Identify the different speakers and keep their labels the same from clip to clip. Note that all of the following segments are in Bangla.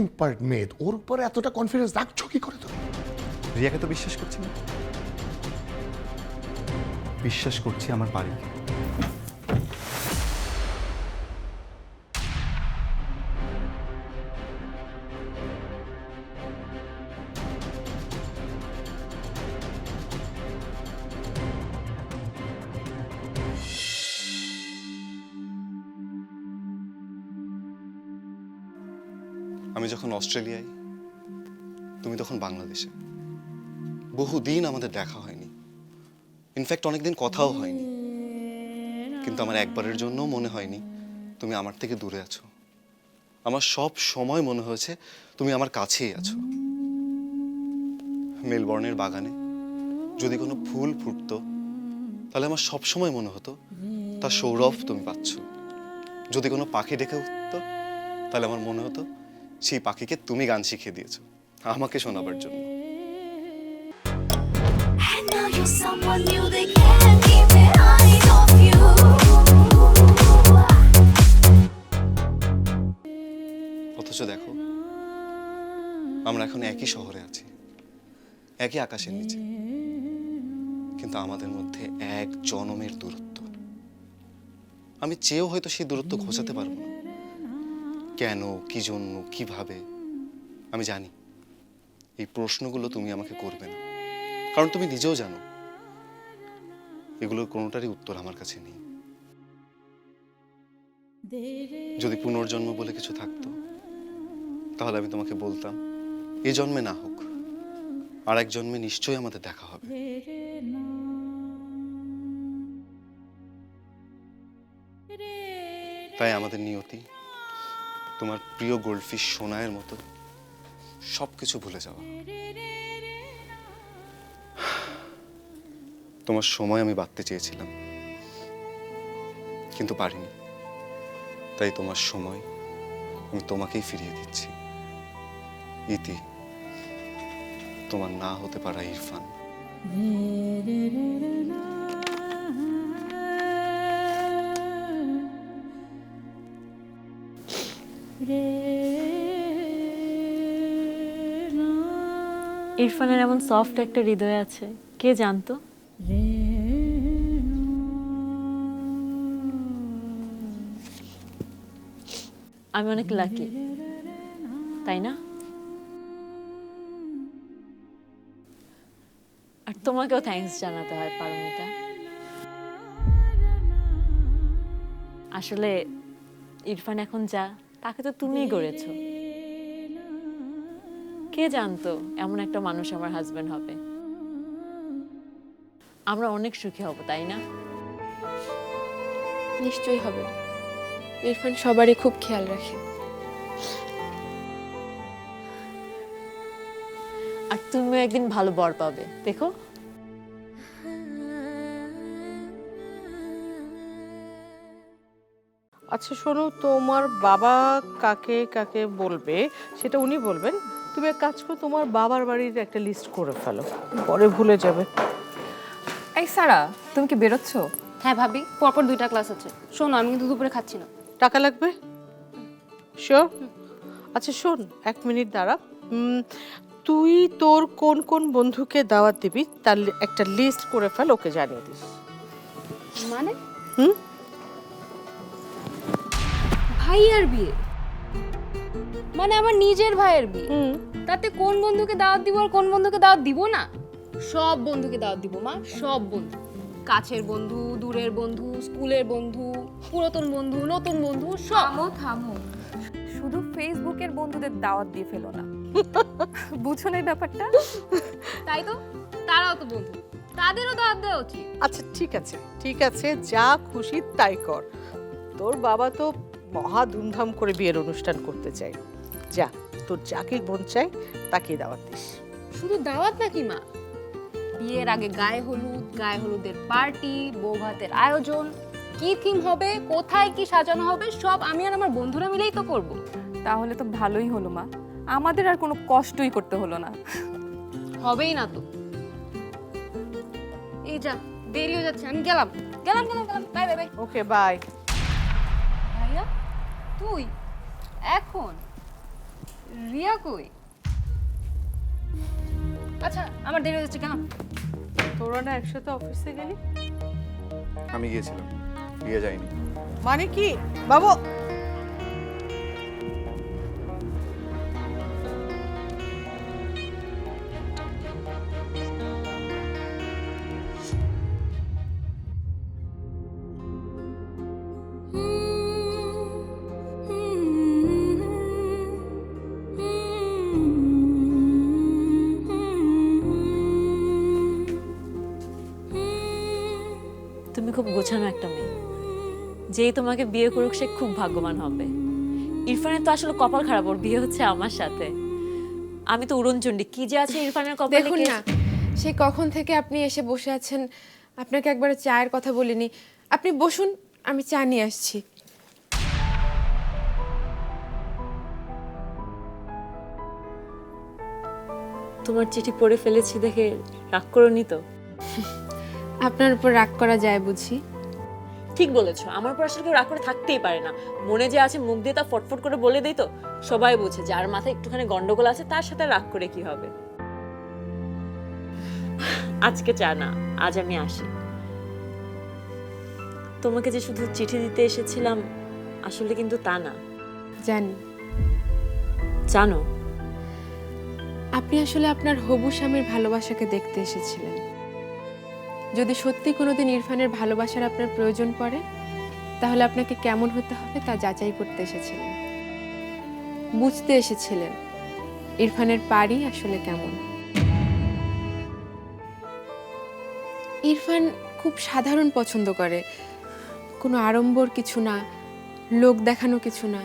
Speaker 1: টেম্পার্ড মেয়ে ওর উপরে এতটা কনফিডেন্স রাখছো কি করে তুমি?
Speaker 2: রিয়াকে তো বিশ্বাস করছি না। বিশ্বাস করছি আমার বাড়ি অস্ট্রেলিয়ায়, তুমি তখন বাংলাদেশে। বহুদিন আমাদের দেখা হয়নি। ইনফ্যাক্ট অনেকদিন কথাও হয়নি। কিন্তু আমার একবারের জন্য মনে হয়নি তুমি আমার থেকে দূরে আছো। আমার সব সময় মনে হয়েছে তুমি আমার কাছেই আছো। মেলবর্নের বাগানে যদি কোনো ফুল ফুটতো, তাহলে আমার সব সময় মনে হতো তার সৌরভ, তুমি পাচ্ছ। যদি কোনো পাখি ডেকে উঠতো, তাহলে আমার মনে হতো সেই পাখিকে তুমি গান শিখিয়ে দিয়েছ। আমাকে শোনাবার জন্য।
Speaker 3: And now you're someone new, they can't keep their eyes off you.
Speaker 2: অথচ দেখো আমরা এখন একই শহরে আছি একই আকাশের নিচে। কিন্তু আমাদের মধ্যে এক জনমের দূরত্ব। আমি চেয়েও হয়তো সেই দূরত্ব ঘোচাতে পারব না। কেন, কি জন্য, কীভাবে? আমি জানি। এই প্রশ্নগুলো তুমি আমাকে করবে না। কারণ তুমি নিজেও জানো, এগুলোর কোনোটারই উত্তর আমার কাছে নেই। যদি পুনর্জন্ম বলে কিছু থাকতো, তাহলে আমি তোমাকে বলতাম এই জন্মে না হোক, আর এক জন্মে নিশ্চয়ই আমাদের দেখা হবে। তাই আমাদের নিয়তি তোমার প্রিয় গোল্ডফিশ সোনায়ের মতো সব কিছু ভুলে যাওয়া তোমার সময় আমি বাঁধতে চেয়েছিলাম কিন্তু পারিনি তাই তোমার সময় আমি তোমাকেই ফিরিয়ে দিচ্ছি ইতি তোমার না হতে পারা ইরফান
Speaker 4: ইরফানের এমন সফট একটা হৃদয় আছে। কে জানতো? আমি অনেক লাকি তাই না? আর তোমাকেও থ্যাঙ্কস জানাতে হয় পারমিতা। আসলে ইরফান এখন যা তাকে তো তুমিই গড়েছো। কে জানতো এমন একটা মানুষ আমার হাজবেন্ড হবে? আমরা অনেক সুখী হব তাই না?
Speaker 5: নিশ্চয়ই হবে। ইরফান সবারই খুব খেয়াল রাখে।
Speaker 4: আর তুমিও একদিন ভালো বর পাবে। দেখো
Speaker 6: আচ্ছা শোনো তোমার বাবা কাকে কাকে বলবে সেটা উনি বলবেন। তুমি এক কাজ করো তোমার বাবার বাড়ির একটা লিস্ট করে ফেলো পরে ভুলে যাবে।
Speaker 7: এই সারা তুমি কি বেরোচ্ছ?
Speaker 5: হ্যাঁ ভাবি পরপর দুইটা ক্লাস আছে। শোনো আমি কিন্তু দুপুরে খাচ্ছি না।
Speaker 6: টাকা লাগবে? শিওর আচ্ছা শোন এক মিনিট দাঁড়া। তুই তোর কোন কোন বন্ধুকে দাওয়াত দিবি তার একটা লিস্ট করে ফেল ওকে জানিয়ে দিস।
Speaker 5: মানে?
Speaker 6: হুম?
Speaker 5: ভাইয়ার বিয়ে। মানে আমার নিজের ভাইয়ের বিয়ে।
Speaker 6: হুম।
Speaker 5: তাতে কোন বন্ধুকে দাওয়াত দিব আর কোন বন্ধুকে দাওয়াত দিব না? সব বন্ধুকে দাওয়াত দিব মা সব বন্ধু। কাছের বন্ধু দূরের বন্ধু স্কুলের বন্ধু পুরাতন বন্ধু নতুন বন্ধু সব।
Speaker 7: থামো থামো। শুধু ফেসবুকের বন্ধুদের দাওয়াত দিয়ে ফেলো না। বুঝো না এই ব্যাপারটা?
Speaker 5: তাই তো? তারাও তো বন্ধু। তাদেরও দাওয়াত দেওয়া উচিত।
Speaker 6: আচ্ছা ঠিক আছে। ঠিক আছে যা খুশি তাই কর। তোর বাবা তো মহা ধুমধাম করে বিয়ের অনুষ্ঠান করতে চাই। যা তোর যাকে মন চাই তাকে দাওয়াত দিস।
Speaker 5: শুধু দাওয়াত নাকি মা? বিয়ের আগে গায়ে হলুদ গায়ে হলুদের পার্টি বউ ভাতের আয়োজন কি থিম হবে কোথায় কি সাজানো হবে সব আমি আর আমার বন্ধুরা মিলেই তো করব।
Speaker 7: তাহলে তো ভালোই হলো মা। আমাদের আর কোনো কষ্টই করতে হলো না।
Speaker 5: হবেই না তো। এই যা দেরি হয়ে যাচ্ছে আমি গেলাম। গেলাম গেলাম গেলাম। Bye bye bye.
Speaker 6: Okay bye
Speaker 5: তুই? এখন? রিয়া কই? আচ্ছা আমার দেরি হচ্ছে যাচ্ছে কেন?
Speaker 6: তোরা না একসাথে অফিসে গেলি?
Speaker 2: আমি গিয়েছিলাম। রিয়া যাইনি
Speaker 6: মানে কি? বাবু
Speaker 4: গোছানো একটা মেয়ে। যেই তোমাকে বিয়ে করুক সে খুব ভাগ্যবান হবে। ইরফানের তো আসলে কপাল খারাপ ওর বিয়ে হচ্ছে আমার সাথে। আমি তো উড়নচণ্ডী কি যে আছে ইরফানের কপালে
Speaker 8: দেখুন না সে কখন থেকে আপনি এসে বসে আছেন আপনাকে একবার চায়ের কথা বলিনি। আপনি বসুন আমি চা নিয়ে আসছি।
Speaker 4: তোমার চিঠি পড়ে ফেলেছি দেখে রাগ করনি তো?
Speaker 8: আপনার উপর রাগ করা যায় বুঝি।
Speaker 4: ঠিক বলেছ আমার উপর আসলে কেউ রাগ করে থাকতেই পারে না। মনে যে আছে মুখ দিয়ে তা ফটফট করে বলে দেই তো সবাই বুঝে যার মাথায় একটুখানি গন্ডগোল আছে তার সাথে রাগ করে কি হবে। আজকে চা না আজ আমি আসি। তোমাকে যে শুধু চিঠি দিতে এসেছিলাম আসলে কিন্তু তা না।
Speaker 8: জানি।
Speaker 4: জানো?
Speaker 8: আপনি আসলে আপনার হবু স্বামীর ভালোবাসাকে দেখতে এসেছিলেন। যদি সত্যি কোনোদিন ইরফানের ভালোবাসার আপনার প্রয়োজন পড়ে, তাহলে আপনাকে কেমন হতে হবে তা যাচাই করতে এসেছিলেন। বুঝতে এসেছিলেন ইরফানের পারি আসলে কেমন। ইরফান খুব সাধারণ পছন্দ করে। কোনো আড়ম্বর কিছু না, লোক দেখানো কিছু না।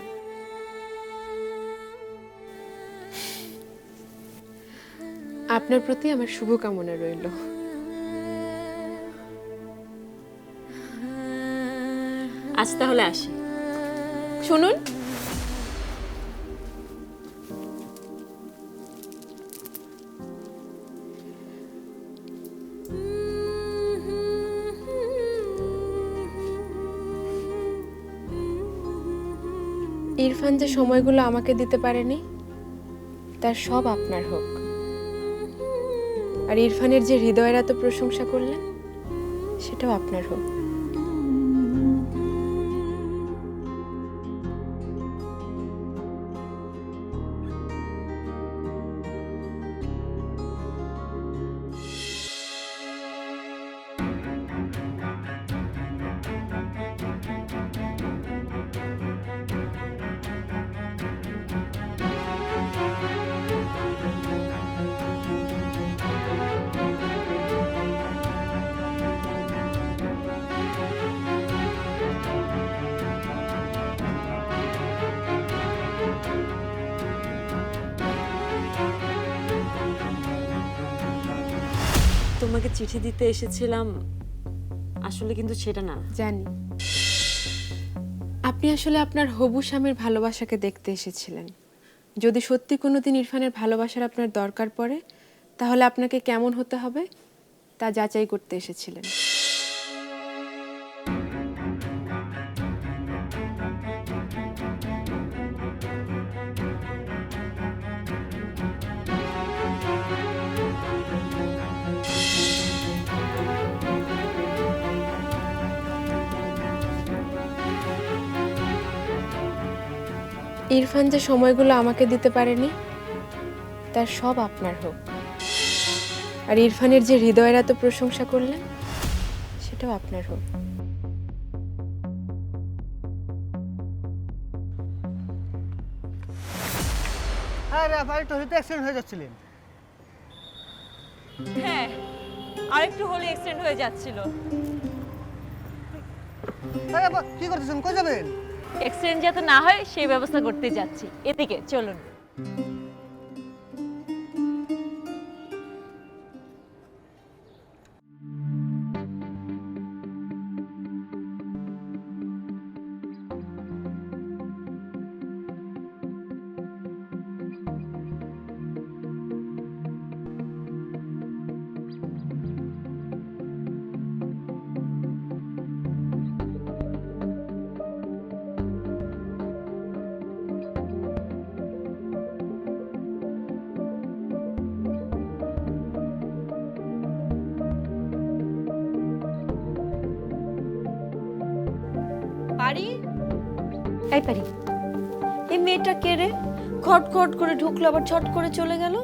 Speaker 8: আপনার প্রতি আমার শুভকামনা রইল।
Speaker 4: আজ তাহলে আসি।
Speaker 8: শুনুন। ইরফান যে সময়গুলো আমাকে দিতে পারেনি, তার সব আপনার হোক। আর ইরফানের যে হৃদয়ের এত প্রশংসা করলেন, সেটাও আপনার হোক।
Speaker 4: তোমাকে চিঠি দিতে এসেছিলাম, আসলে কিন্তু সেটা না।
Speaker 8: জানি। আপনি আসলে আপনার হবু স্বামীর ভালোবাসাকে দেখতে এসেছিলেন। যদি সত্যি কোনো দিন ইরফানের ভালোবাসার আপনার দরকার পড়ে, তাহলে আপনাকে কেমন হতে হবে তা যাচাই করতে এসেছিলেন। ইরফান যে সময়গুলো আমাকে দিতে পারেনি তার সব আপনার হোক। আর ইরফানের যে হৃদয়ের এত প্রশংসা করলেন সেটাও আপনার হোক।
Speaker 9: হ্যাঁ রে আপনি তো অ্যাক্সিডেন্ট হয়ে যাচ্ছিলেন।
Speaker 4: হ্যাঁ আরেকটু হলে এক্সটেন্ড হয়ে যাচ্ছিল।
Speaker 9: আরে আপা কি করতেছেন? কই যাবেন?
Speaker 4: এক্সটেন্ড যাতে না হয় সেই ব্যবস্থা করতে যাচ্ছি। এদিকে চলুন। এই পারি। এই মেয়েটা কে রে? খট খট করে ঢুকলো, আবার ছট করে চলে গেল?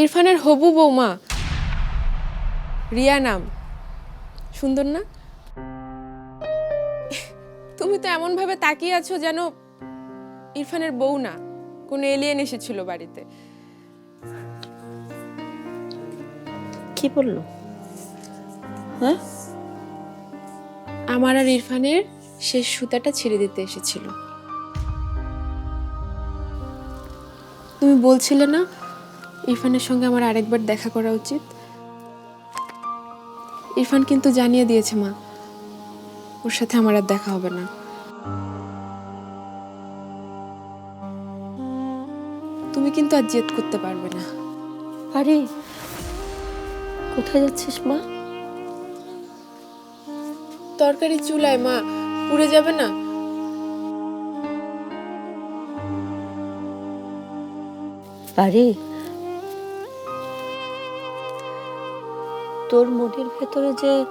Speaker 8: ইরফানের হবু বৌমা। রিয়া নাম। সুন্দর না? তুমি তো এমন ভাবে তাকিয়ে আছো যেন ইরফানের বউ না, কোনো এলিয়েন এসেছিল বাড়িতে।
Speaker 4: কি বলল? হ্যাঁ?
Speaker 8: আমার আর ইরফানের শেষ সুতাটা ছিঁড়ে দিতে এসেছিল। তুমি বলছিলে না ইরফানের সঙ্গে আমার আরেকবার দেখা করা উচিত? ইরফান কিন্তু জানিয়ে দিয়েছে, মা। ওর সাথে আমার আর দেখা হবে না। তুমি কিন্তু আর জেদ করতে পারবে না।
Speaker 4: আরে, কোথায় যাচ্ছিস, মা?
Speaker 8: তরকারি চুলায় মা। পুড়ে যাবে না?
Speaker 4: আরে। তোর মনের ভেতরে যে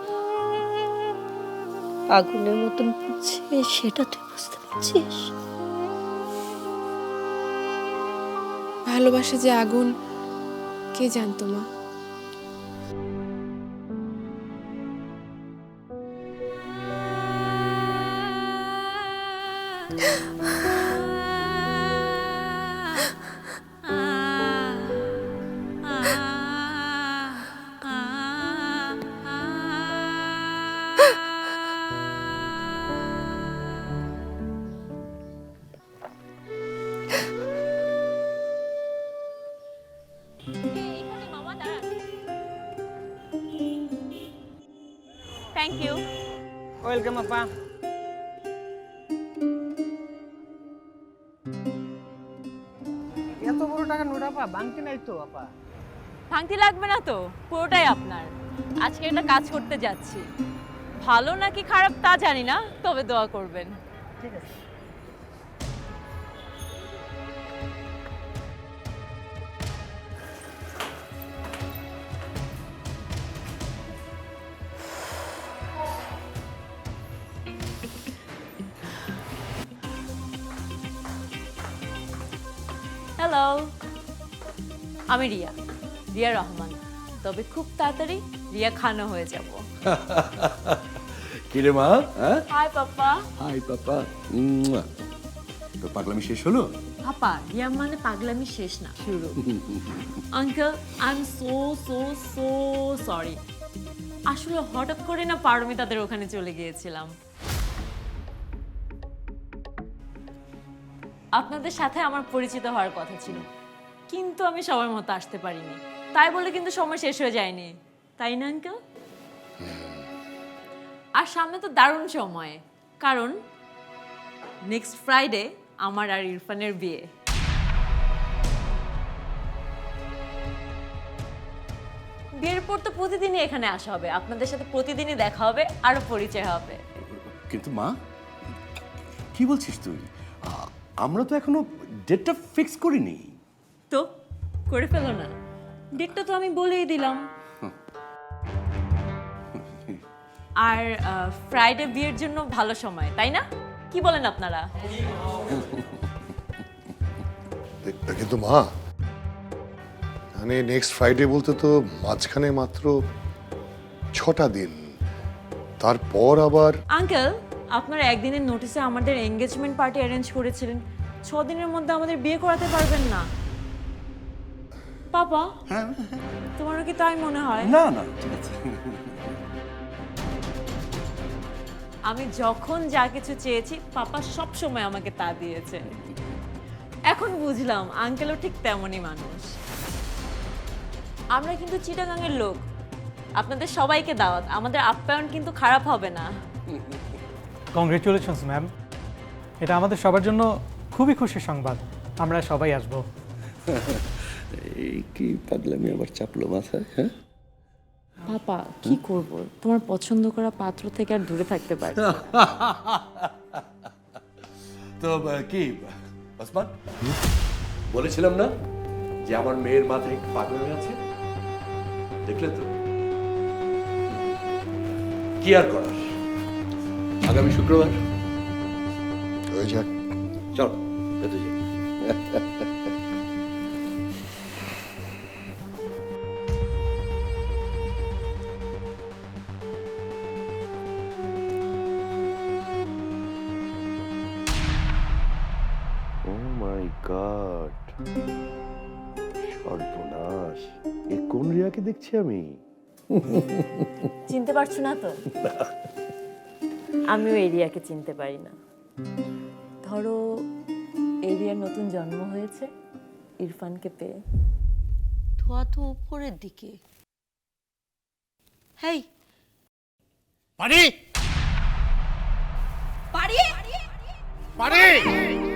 Speaker 4: আগুনের মতন পুড়ছে সেটা তুই বুঝতে পারছিস?
Speaker 8: ভালোবাসা যে আগুন কে জানতো মা?
Speaker 4: থ্যাংক ইউ
Speaker 9: ওয়েলকাম আপা এত বড় টাকা নোট আপা? বাংতি নাই তো আপা।
Speaker 4: ভাঙতি লাগবে না তো? পুরোটাই আপনার। আজকে একটা কাজ করতে যাচ্ছি। ভালো নাকি খারাপ তা জানি না তবে দোয়া করবেন।
Speaker 9: ঠিক আছে।
Speaker 4: হ্যালো আমি রিয়া। রিয়া রহমান। তবে খুব তাড়াতাড়ি রিয়া খানো হয়ে যাব।
Speaker 10: কিরে মা হ্যাঁ?
Speaker 4: Hi papa.
Speaker 10: Hi papa. তো পাগলামি শেষ হলো?
Speaker 4: পাপা রিয়া মানে পাগলামি শেষ না শুরু। Uncle I am so so so sorry আসলে হঠাৎ করে না পারমিতাদের ওখানে চলে গিয়েছিলাম। আপনাদের সাথে আমার পরিচিত হওয়ার কথা ছিল। কিন্তু আমি সময় মতো আসতে পারিনি। তাই বলে কিন্তু সময় শেষ হয়ে যায়নি। তাই না আঙ্কেল? আর সামনে তো দারুণ সময়। কারণ নেক্সট ফ্রাইডে আমার আর ইরফানের বিয়ে। বিয়ের পর তো প্রতিদিনই এখানে আসা হবে। আপনাদের সাথে প্রতিদিনই দেখা হবে আরও পরিচয় হবে।
Speaker 10: কিন্তু মা কি বলছিস তুই? আমরা তো এখনও ডেটটা ফিক্স করিনি।
Speaker 4: তো? করে ফেলো না। ডেটটা তো আমি বলেই দিলাম। আর ফ্রাইডে বিয়ের জন্য ভালো সময় তাই না? কি বলেন আপনারা?
Speaker 1: কিন্তু মা মানে নেক্সট ফ্রাইডে বলতে তো মাঝখানে মাত্র ছটা দিন। তারপর আবার
Speaker 4: আঙ্কেল আপনারা একদিনের নোটিসে আমাদের এঙ্গেজমেন্ট পার্টি অ্যারেঞ্জ করেছিলেন। ছ দিনের মধ্যে আমাদের বিয়ে করাতে পারবেন না। পাপা তোমারও কি তাই মনে হয়?
Speaker 10: না না ঠিক আছে।
Speaker 4: আমি যখন যা কিছু চেয়েছি পাপা সব সময় আমাকে তা দিয়েছে এখন বুঝলাম আঙ্কেলও ঠিক তেমনই মানুষ। আমরা কিন্তু চিটাগাংয়ের লোক। আপনাদের সবাইকে দাওয়াত। আমাদের আপ্যায়ন কিন্তু খারাপ হবে না।
Speaker 11: কংগ্রেচুলেশনস ম্যাম এটা আমাদের সবার জন্য খুবই খুশির সংবাদ। আমরা সবাই আসব।
Speaker 10: এই কি পাগলামি আবার চাপলো মাথায় হ্যাঁ?
Speaker 4: পাপা কি করব? তোমার পছন্দ করা পাত্র থেকে আর দূরে থাকতে পারি
Speaker 10: তো কি ওসমান? বলেছিলাম না যে আমার মেয়ের মাথায় একটু পাগলামি আছে? দেখলে তো। কি আর করার? আগামী শুক্রবার।
Speaker 1: ওই যাক।
Speaker 10: চল ভেতরে যাই। ও মাই গড সর্বনাশ। এ কোন রিয়াকে দেখছি আমি?
Speaker 4: চিনতে পারছ না তো? আমিও এরিয়াকে চিনতে পারি না। ধরো এরিয়ার নতুন জন্ম হয়েছে ইরফানকে পেয়ে।
Speaker 6: ধোয়া তো উপরের দিকে। হেই!
Speaker 1: পারি পারি পারি